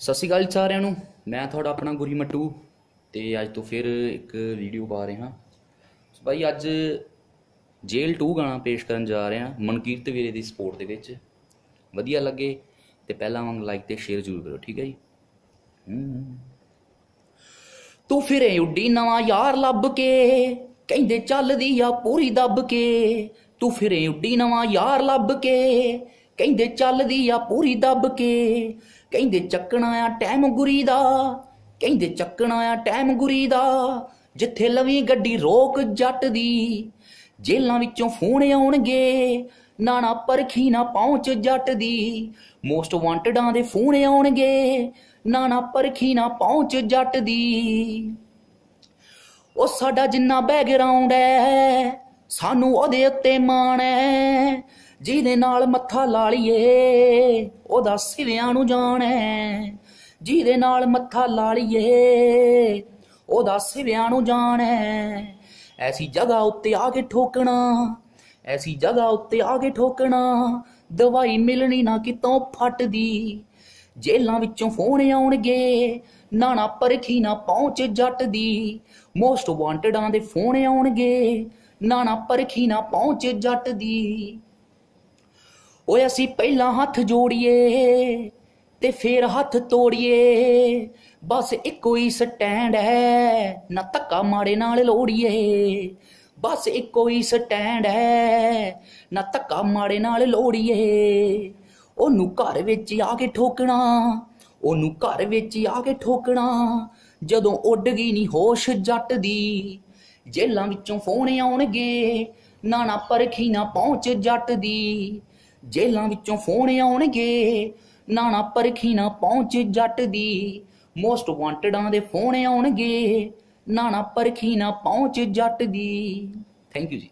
ਸਤਿ ਸ਼੍ਰੀ ਅਕਾਲ ਸਾਰਿਆਂ ਨੂੰ। ਮੈਂ ਤੁਹਾਡਾ ਆਪਣਾ ਗੁਰੀ ਮੱਟੂ ਤੇ ਅੱਜ ਤੋਂ ਫਿਰ ਇੱਕ ਵੀਡੀਓ ਪਾ ਰਿਹਾ। ਸੋ ਭਾਈ ਅੱਜ ਜੇਲ 2 ਗਾਣਾ ਪੇਸ਼ ਕਰਨ ਜਾ ਰਹੇ ਹਾਂ, ਮਨਕੀਰਤ ਵੀਰੇ ਦੀ ਸਪੋਰਟ ਦੇ ਵਿੱਚ। ਵਧੀਆ ਲੱਗੇ ਤੇ ਪਹਿਲਾਂ ਵਾਂਗ ਲਾਈਕ ਤੇ ਸ਼ੇਅਰ ਜ਼ਰੂਰ ਕਰੋ ਠੀਕ ਹੈ ਜੀ? ਤੂੰ ਫਿਰੇ ਉੱਡੀ ਨਵਾਂ ਯਾਰ ਲੱਭ ਕੇ, ਕਹਿੰਦੇ ਚੱਲਦੀ ਆ ਪੂਰੀ ਦੱਬ ਕੇ। ਤੂੰ ਫਿਰੇ ਉੱਡੀ ਨਵਾਂ ਯਾਰ ਲੱਭ ਕੇ ਕਹਿੰਦੇ ਚੱਲਦੀ ਆ ਪੂਰੀ ਦੱਬ ਕੇ। ਕਹਿੰਦੇ ਚੱਕਣਾ ਆ ਟਾਈਮ ਗੁਰੀ ਦਾ। ਕਹਿੰਦੇ ਚੱਕਣਾ ਆ ਟਾਈਮ ਗੁਰੀ ਦਾ। ਜਿੱਥੇ ਲਵੀ ਗੱਡੀ ਰੋਕ ਜੱਟ ਦੀ ਜੇਲਾਂ ਵਿੱਚੋਂ ਫੋਨ ਆਉਣਗੇ। ਨਾਣਾ ਪਰਖੀ ਨਾ ਪਹੁੰਚ ਜੱਟ ਦੀ ਮੋਸਟ ਵਾਂਟਡਾਂ ਦੇ ਫੋਨ ਆਉਣਗੇ। ਨਾਣਾ ਪਰਖੀ ਨਾ ਪਹੁੰਚ ਜੱਟ ਦੀ ਉਹ ਸਾਡਾ ਜਿੰਨਾ ਬੈਕਗ੍ਰਾਉਂਡ ਹੈ, ਸਾਨੂੰ ਉਹਦੇ ਉੱਤੇ ਮਾਣ ਹੈ। ਜਿਹਦੇ ਨਾਲ ਮੱਥਾ ਲਾ ਲਈਏ ਉਹਦਾ ਸਿਵਿਆਂ ਨੂੰ ਜਾਣ। ਹੈ ਜਿਹਦੇ ਨਾਲ ਮੱਥਾ ਲਾ ਲਈਏ ਉਹਦਾ ਸਿਵਿਆਂ ਨੂੰ ਜਾਣ। ਹੈ ਐਸੀ ਜਗ੍ਹਾ ਉੱਤੇ ਆ ਕੇ ਠੋਕਣਾ, ਐਸੀ ਜਗ੍ਹਾ ਉੱਤੇ ਆ ਕੇ ਠੋਕਣਾ, ਦਵਾਈ ਮਿਲਣੀ ਨਾ ਕਿਤੋਂ ਫਟਦੀ। ਜੇਲਾਂ ਵਿੱਚੋਂ ਫੋਨ ਆਉਣਗੇ, ਨਾਣਾ ਪਰਖੀ ਨਾ ਪਹੁੰਚ ਜੱਟ ਦੀ ਮੋਸਟ ਵਾਂਟਡਾਂ ਦੇ ਫੋਨ ਆਉਣਗੇ, ਨਾਣਾ ਪਰਖੀ ਨਾ ਪਹੁੰਚ ਜੱਟ ਦੀ ਓਏ ਅਸੀਂ ਪਹਿਲਾਂ ਹੱਥ ਜੋੜੀਏ ਤੇ ਫੇਰ ਹੱਥ ਤੋੜੀਏ। ਬਸ ਇੱਕੋ ਹੀ ਸਟੈਂਡ ਹੈ, ਨਾ ਧੱਕਾ ਮਾੜੇ ਨਾਲ ਲੋੜੀਏ। ਬਸ ਇੱਕੋ ਹੀ ਸਟੈਂਡ ਹੈ, ਨਾ ਧੱਕਾ ਮਾੜੇ ਨਾਲ ਲੋੜੀਏ। ਉਹਨੂੰ ਘਰ ਵਿੱਚ ਆ ਕੇ ਠੋਕਣਾ, ਉਹਨੂੰ ਘਰ ਵਿੱਚ ਆ ਕੇ ਠੋਕਣਾ, ਜਦੋਂ ਉੱਡ ਗਈ ਨਹੀਂ ਹੋਸ਼ ਜੱਟ ਦੀ। ਜੇਲਾਂ ਵਿੱਚੋਂ ਫੋਨ ਆਉਣਗੇ, ਨਾ ਨਾ ਪਰਖੀ ਨਾ ਪਹੁੰਚ ਜੱਟ ਦੀ। ਜੇਲਾਂ ਵਿੱਚੋਂ ਫੋਨ ਆਉਣਗੇ। ਨਾਣਾ ਪਰਖੀ ਨਾ ਪਹੁੰਚ ਜੱਟ ਦੀ। ਮੋਸਟ ਵਾਂਟਡਾਂ ਦੇ ਫੋਨ ਆਉਣਗੇ। ਨਾਣਾ ਪਰਖੀ ਨਾ ਪਹੁੰਚ ਜੱਟ ਦੀ। ਥੈਂਕ ਯੂ ਜੀ।